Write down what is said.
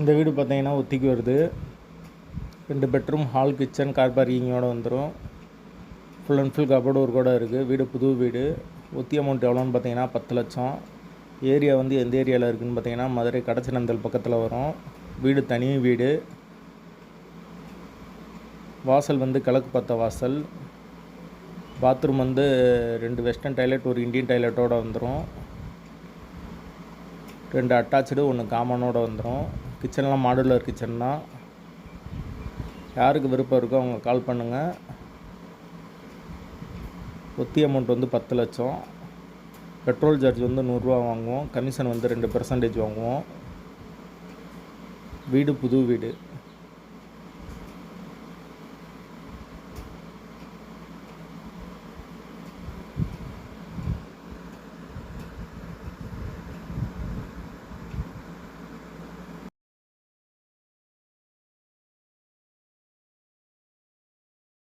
இந்த வீடு பார்த்தீங்கன்னா ஒத்திக்கு வருது. ரெண்டு பெட்ரூம் ஹால் கிச்சன் கார் பார்க்கிங்கோடு வந்துடும் ஃபுல் அண்ட் ஃபுல் கபோர்டு ஒரு கூட இருக்குது வீடு புது வீடு. ஒத்தி அமௌண்ட் எவ்வளோன்னு பார்த்தீங்கன்னா பத்து லட்சம். ஏரியா வந்து எந்த ஏரியாவில் இருக்குதுன்னு பார்த்தீங்கன்னா மதுரை கடச்சினந்தல் பக்கத்தில் வரும். வீடு தனி வீடு. வாசல் வந்து கிழக்கு பார்த்த வாசல். பாத்ரூம் வந்து ரெண்டு வெஸ்டர்ன் டாய்லெட் ஒரு இந்தியன் டாய்லெட்டோடு வந்துடும் ரெண்டு அட்டாச்சு ஒன்று காமனோடு வந்துடும் கிச்சன்லாம் மாடுலர் கிச்சன் தான் யாருக்கு விருப்பம் இருக்கோ அவங்க கால் பண்ணுங்கள் ஒத்தி அமௌண்ட் வந்து பத்து லட்சம். பெட்ரோல் சார்ஜ் வந்து நூறுரூவா வாங்குவோம். கமிஷன் வந்து ரெண்டு பர்சன்டேஜ் வாங்குவோம். வீடு புது வீடு.